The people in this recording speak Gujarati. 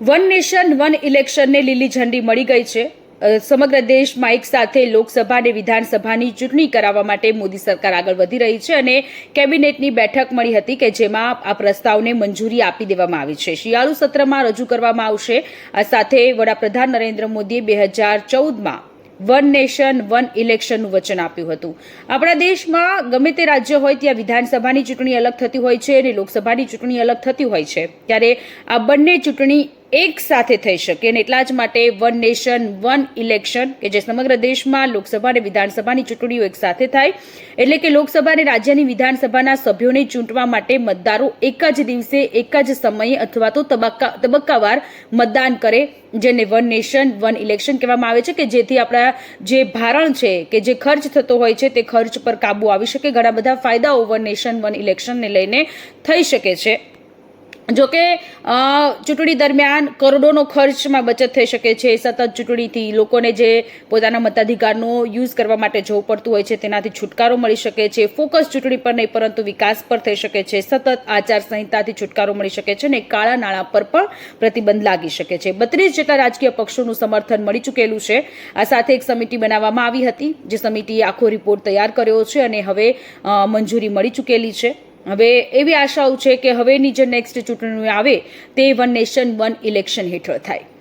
વન નેશન, વન ઇલેક્શનને લીલી ઝંડી મળી ગઈ છે. સમગ્ર દેશમાં એક સાથે લોકસભા અને વિધાનસભાની ચૂંટણી કરાવવા માટે મોદી સરકાર આગળ વધી રહી છે અને કેબિનેટની બેઠક મળી હતી કે જેમાં આ પ્રસ્તાવને મંજૂરી આપી દેવામાં આવી છે. શિયાળુ સત્રમાં રજૂ કરવામાં આવશે. આ સાથે વડાપ્રધાન નરેન્દ્ર મોદીએ બે હજાર ચૌદમાં વન નેશન, વન ઇલેક્શનનું વચન આપ્યું હતું. આપણા દેશમાં ગમે તે રાજ્ય હોય ત્યાં વિધાનસભાની ચૂંટણી અલગ થતી હોય છે અને લોકસભાની ચૂંટણી અલગ થતી હોય છે. ત્યારે આ બંને ચૂંટણી એક સાથે થઈ શકે અને એટલા જ માટે વન નેશન વન ઇલેક્શન કે જે સમગ્ર દેશમાં લોકસભા અને વિધાનસભાની ચૂંટણીઓ એક સાથે થાય, એટલે કે લોકસભા અને રાજ્યની વિધાનસભાના સભ્યોને ચૂંટવા માટે મતદારો એક જ દિવસે, એક જ સમયે અથવા તો તબક્કા, તબક્કાવાર મતદાન કરે, જેને વન નેશન વન ઇલેક્શન કહેવામાં આવે છે, કે જેથી આપણા જે ભારણ છે, કે જે ખર્ચ થતો હોય છે, તે ખર્ચ પર કાબુ આવી શકે. ઘણા બધા ફાયદાઓ વન નેશન વન ઇલેક્શનને લઈને થઈ શકે છે. જોકે ચૂંટણી દરમિયાન કરોડોનો ખર્ચમાં બચત થઈ શકે છે, સતત ચૂંટણીથી લોકોને જે પોતાના મતાધિકારનો યુઝ કરવા માટે જવું પડતું હોય છે, તેનાથી છુટકારો મળી શકે છે. ફોકસ ચૂંટણી પર નહીં, પરંતુ વિકાસ પર થઈ શકે છે. સતત આચારસંહિતાથી છુટકારો મળી શકે છે અને કાળા નાણાં પર પણ પ્રતિબંધ લાગી શકે છે. બત્રીસ જેટલા રાજકીય પક્ષોનું સમર્થન મળી ચૂકેલું છે. આ સાથે એક સમિતિ બનાવવામાં આવી હતી, જે સમિતિએ આખો રિપોર્ટ તૈયાર કર્યો છે અને હવે મંજૂરી મળી ચૂકેલી છે. હવે એવી આશાઓ છે કે હવેની જે નેક્સ્ટ ચૂંટણીઓ આવે, તે વન નેશન વન ઇલેક્શન હેઠળ થાય.